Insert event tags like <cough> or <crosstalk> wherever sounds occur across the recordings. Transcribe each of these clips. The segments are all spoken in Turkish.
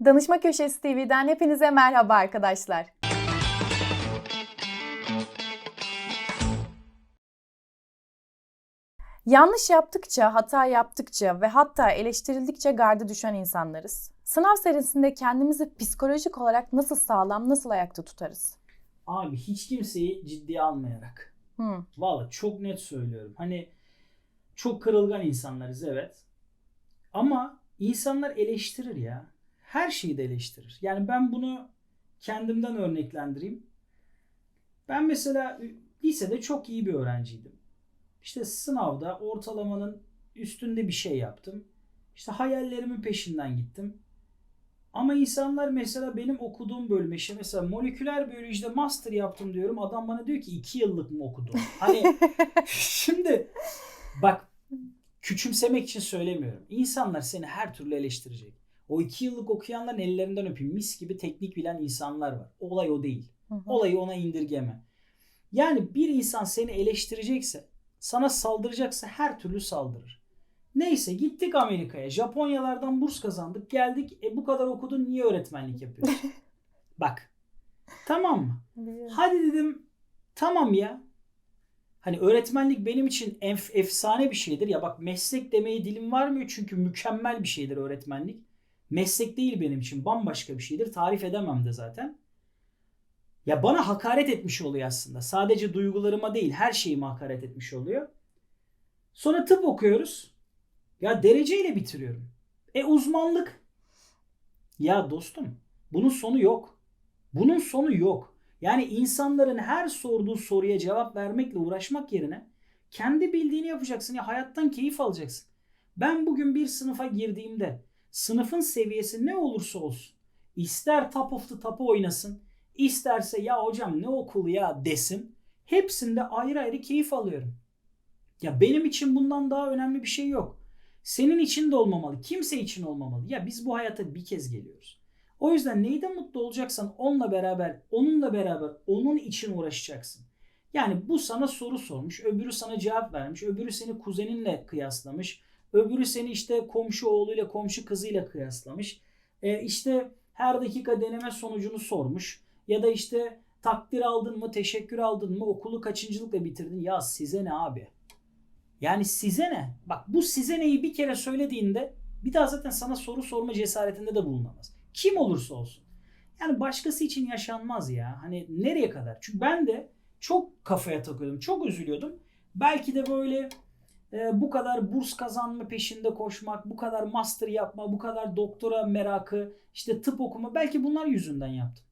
Danışma Köşesi TV'den hepinize merhaba arkadaşlar. Yanlış yaptıkça, hata yaptıkça ve hatta eleştirildikçe gardı düşen insanlarız. Sınav serisinde kendimizi psikolojik olarak nasıl sağlam, nasıl ayakta tutarız? Abi hiç kimseyi ciddiye almayarak. Hmm. Valla çok net söylüyorum. Hani çok kırılgan insanlarız evet. Ama insanlar eleştirir ya. Her şeyi de eleştirir. Yani ben bunu kendimden örneklendireyim. Ben mesela lisede çok iyi bir öğrenciydim. İşte sınavda ortalamanın üstünde bir şey yaptım. İşte hayallerimin peşinden gittim. Ama insanlar mesela benim okuduğum bölüme işte mesela moleküler biyolojide master yaptım diyorum. Adam bana diyor ki iki yıllık mı okudun? Hani <laughs> şimdi bak küçümsemek için söylemiyorum. İnsanlar seni her türlü eleştirecek. O iki yıllık okuyanların ellerinden öpeyim. Mis gibi teknik bilen insanlar var. Olay o değil. Hı hı. Olayı ona indirgeme. Yani bir insan seni eleştirecekse, sana saldıracaksa her türlü saldırır. Neyse gittik Amerika'ya. Japonyalardan burs kazandık. Geldik. E bu kadar okudun niye öğretmenlik yapıyorsun? <laughs> Bak. Tamam mı? Hadi dedim tamam ya. Hani öğretmenlik benim için ef- efsane bir şeydir. Ya bak meslek demeye dilim varmıyor çünkü mükemmel bir şeydir öğretmenlik. Meslek değil benim için bambaşka bir şeydir. Tarif edemem de zaten. Ya bana hakaret etmiş oluyor aslında. Sadece duygularıma değil her şeyime hakaret etmiş oluyor. Sonra tıp okuyoruz. Ya dereceyle bitiriyorum. E uzmanlık. Ya dostum bunun sonu yok. Bunun sonu yok. Yani insanların her sorduğu soruya cevap vermekle uğraşmak yerine kendi bildiğini yapacaksın. Ya hayattan keyif alacaksın. Ben bugün bir sınıfa girdiğimde sınıfın seviyesi ne olursa olsun ister top of the top'u oynasın isterse ya hocam ne okul ya desin hepsinde ayrı ayrı keyif alıyorum. Ya benim için bundan daha önemli bir şey yok. Senin için de olmamalı. Kimse için olmamalı. Ya biz bu hayata bir kez geliyoruz. O yüzden neyden mutlu olacaksan onunla beraber, onunla beraber onun için uğraşacaksın. Yani bu sana soru sormuş, öbürü sana cevap vermiş, öbürü seni kuzeninle kıyaslamış, öbürü seni işte komşu oğluyla komşu kızıyla kıyaslamış. E işte her dakika deneme sonucunu sormuş ya da işte takdir aldın mı, teşekkür aldın mı, okulu kaçıncılıkla bitirdin. Ya size ne abi? Yani size ne? Bak bu size neyi bir kere söylediğinde bir daha zaten sana soru sorma cesaretinde de bulunamaz. Kim olursa olsun. Yani başkası için yaşanmaz ya. Hani nereye kadar? Çünkü ben de çok kafaya takıyordum. Çok üzülüyordum. Belki de böyle e, bu kadar burs kazanma peşinde koşmak, bu kadar master yapma, bu kadar doktora merakı, işte tıp okuma belki bunlar yüzünden yaptım.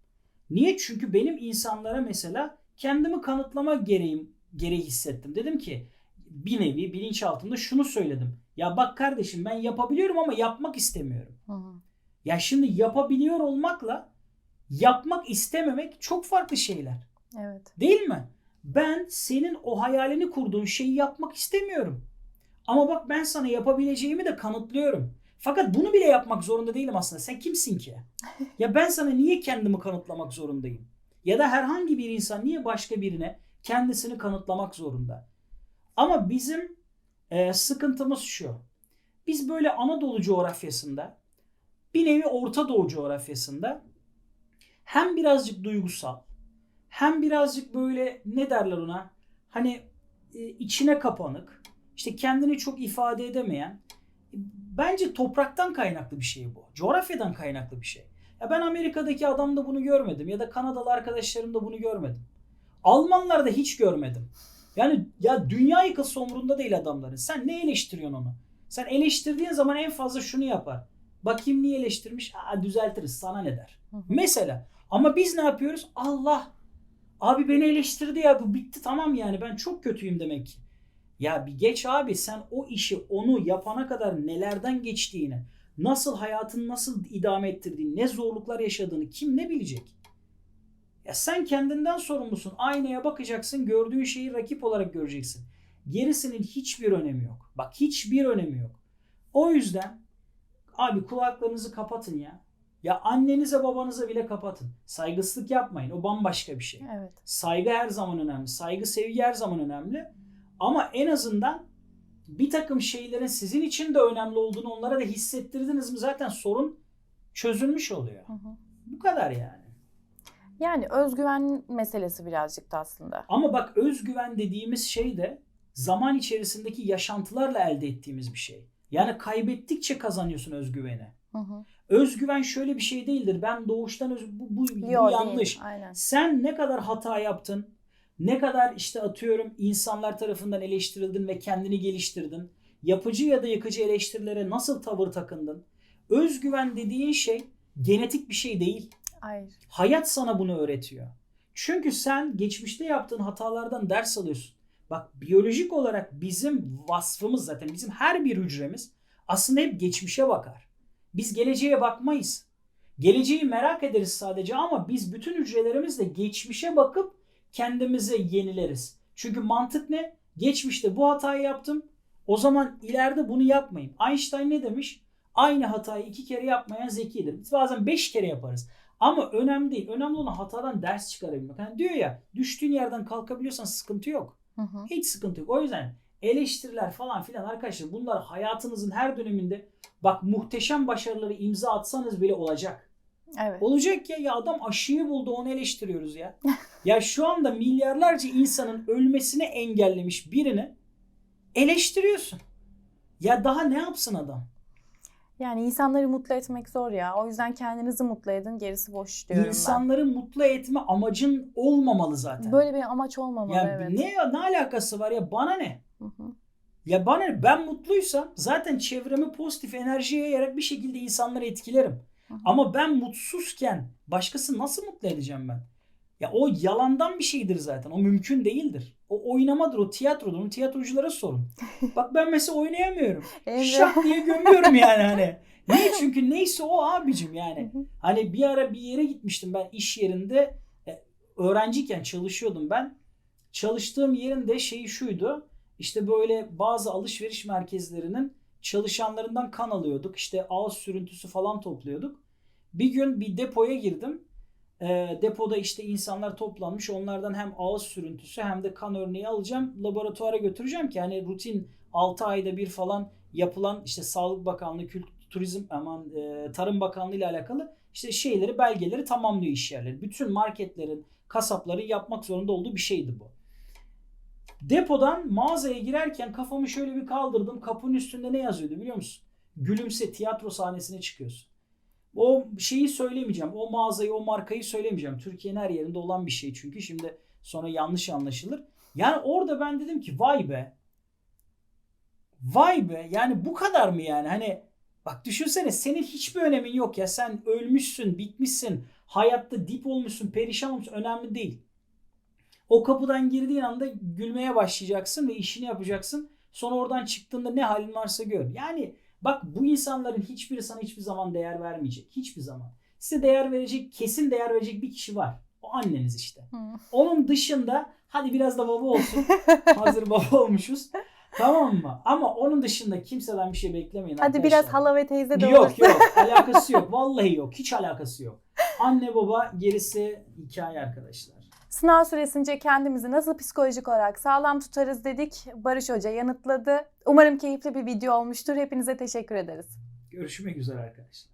Niye? Çünkü benim insanlara mesela kendimi kanıtlama gereğim, gereği hissettim. Dedim ki bir nevi bilinçaltımda şunu söyledim. Ya bak kardeşim ben yapabiliyorum ama yapmak istemiyorum. Hı hı. Ya şimdi yapabiliyor olmakla yapmak istememek çok farklı şeyler. Evet. Değil mi? Ben senin o hayalini kurduğun şeyi yapmak istemiyorum. Ama bak ben sana yapabileceğimi de kanıtlıyorum. Fakat bunu bile yapmak zorunda değilim aslında. Sen kimsin ki? <laughs> Ya ben sana niye kendimi kanıtlamak zorundayım? Ya da herhangi bir insan niye başka birine kendisini kanıtlamak zorunda? Ama bizim e, sıkıntımız şu. Biz böyle Anadolu coğrafyasında bir nevi Orta Doğu coğrafyasında hem birazcık duygusal hem birazcık böyle ne derler ona hani e, içine kapanık işte kendini çok ifade edemeyen bence topraktan kaynaklı bir şey bu. Coğrafyadan kaynaklı bir şey. Ya ben Amerika'daki adamda bunu görmedim ya da Kanadalı arkadaşlarımda bunu görmedim. Almanlarda hiç görmedim. Yani ya dünya yıkılsa umurunda değil adamların. Sen ne eleştiriyorsun onu? Sen eleştirdiğin zaman en fazla şunu yapar. Bakayım niye eleştirmiş? Aa, düzeltiriz sana ne der? Hı hı. Mesela ama biz ne yapıyoruz? Allah abi beni eleştirdi ya bu bitti tamam yani ben çok kötüyüm demek ki. Ya bir geç abi sen o işi onu yapana kadar nelerden geçtiğini, nasıl hayatını nasıl idame ettirdiğini, ne zorluklar yaşadığını kim ne bilecek? Ya sen kendinden sorumlusun. Aynaya bakacaksın, gördüğün şeyi rakip olarak göreceksin. Gerisinin hiçbir önemi yok. Bak hiçbir önemi yok. O yüzden abi kulaklarınızı kapatın ya. Ya annenize babanıza bile kapatın. Saygısızlık yapmayın. O bambaşka bir şey. Evet. Saygı her zaman önemli. Saygı, sevgi her zaman önemli. Ama en azından bir takım şeylerin sizin için de önemli olduğunu onlara da hissettirdiniz mi zaten sorun çözülmüş oluyor. Hı hı. Bu kadar yani. Yani özgüven meselesi birazcık da aslında. Ama bak özgüven dediğimiz şey de zaman içerisindeki yaşantılarla elde ettiğimiz bir şey. Yani kaybettikçe kazanıyorsun özgüveni. Hı hı. Özgüven şöyle bir şey değildir. Ben doğuştan öz- bu, bu, bu Yo, yanlış. Değil. Aynen. Sen ne kadar hata yaptın, ne kadar işte atıyorum insanlar tarafından eleştirildin ve kendini geliştirdin. Yapıcı ya da yıkıcı eleştirilere nasıl tavır takındın? Özgüven dediğin şey genetik bir şey değil. Hayır. Hayat sana bunu öğretiyor. Çünkü sen geçmişte yaptığın hatalardan ders alıyorsun. Bak biyolojik olarak bizim vasfımız zaten bizim her bir hücremiz aslında hep geçmişe bakar. Biz geleceğe bakmayız. Geleceği merak ederiz sadece ama biz bütün hücrelerimizle geçmişe bakıp kendimizi yenileriz. Çünkü mantık ne? Geçmişte bu hatayı yaptım. O zaman ileride bunu yapmayayım. Einstein ne demiş? Aynı hatayı iki kere yapmayan zekidir. Biz bazen beş kere yaparız. Ama önemli değil. Önemli olan hatadan ders çıkarabilmek. Hani diyor ya düştüğün yerden kalkabiliyorsan sıkıntı yok. Hı hı. Hiç sıkıntı yok. O yüzden eleştiriler falan filan arkadaşlar bunlar hayatınızın her döneminde bak muhteşem başarıları imza atsanız bile olacak. Evet. Olacak ya ya adam aşıyı buldu onu eleştiriyoruz ya. <laughs> ya şu anda milyarlarca insanın ölmesini engellemiş birini eleştiriyorsun. Ya daha ne yapsın adam? Yani insanları mutlu etmek zor ya. O yüzden kendinizi mutlu edin. Gerisi boş diyorum İnsanları mutlu etme amacın olmamalı zaten. ben. Böyle bir amaç olmamalı ya evet. ne ne alakası var ya bana ne? Hı hı. Ya bana ben mutluysam zaten çevreme pozitif enerji yayarak bir şekilde insanları etkilerim. Hı hı. Ama ben mutsuzken başkası nasıl mutlu edeceğim ben? Ya o yalandan bir şeydir zaten. O mümkün değildir. O oynamadır, o tiyatrodur. Onu tiyatroculara sorun. <laughs> Bak ben mesela oynayamıyorum. Emre. Şak diye gömüyorum yani hani. <laughs> Niye? Çünkü neyse o abicim yani. Hı hı. Hani bir ara bir yere gitmiştim ben iş yerinde. E, öğrenciyken çalışıyordum ben. Çalıştığım yerin de şeyi şuydu. İşte böyle bazı alışveriş merkezlerinin çalışanlarından kan alıyorduk. İşte ağız sürüntüsü falan topluyorduk. Bir gün bir depoya girdim. E, depoda işte insanlar toplanmış. Onlardan hem ağız sürüntüsü hem de kan örneği alacağım. Laboratuvara götüreceğim ki hani rutin 6 ayda bir falan yapılan işte Sağlık Bakanlığı, Kültür Turizm aman e, Tarım Bakanlığı ile alakalı işte şeyleri belgeleri tamamlıyor iş yerleri. Bütün marketlerin, kasapların yapmak zorunda olduğu bir şeydi bu. Depodan mağazaya girerken kafamı şöyle bir kaldırdım. Kapının üstünde ne yazıyordu biliyor musun? Gülümse tiyatro sahnesine çıkıyorsun. O şeyi söylemeyeceğim. O mağazayı, o markayı söylemeyeceğim. Türkiye'nin her yerinde olan bir şey çünkü. Şimdi sonra yanlış anlaşılır. Yani orada ben dedim ki vay be. Vay be. Yani bu kadar mı yani? Hani bak düşünsene senin hiçbir önemin yok ya. Sen ölmüşsün, bitmişsin. Hayatta dip olmuşsun, perişan olmuşsun. Önemli değil. O kapıdan girdiğin anda gülmeye başlayacaksın ve işini yapacaksın. Sonra oradan çıktığında ne halin varsa gör. Yani bak bu insanların hiçbiri sana hiçbir zaman değer vermeyecek. Hiçbir zaman. Size değer verecek, kesin değer verecek bir kişi var. O anneniz işte. Hı. Onun dışında hadi biraz da baba olsun. <laughs> Hazır baba olmuşuz. Tamam mı? Ama onun dışında kimseden bir şey beklemeyin Hadi arkadaşlar. biraz hala ve teyze de Yok olursa. yok alakası yok. <laughs> Vallahi yok. Hiç alakası yok. Anne baba gerisi hikaye arkadaşlar. Sınav süresince kendimizi nasıl psikolojik olarak sağlam tutarız dedik. Barış Hoca yanıtladı. Umarım keyifli bir video olmuştur. Hepinize teşekkür ederiz. Görüşmek üzere arkadaşlar.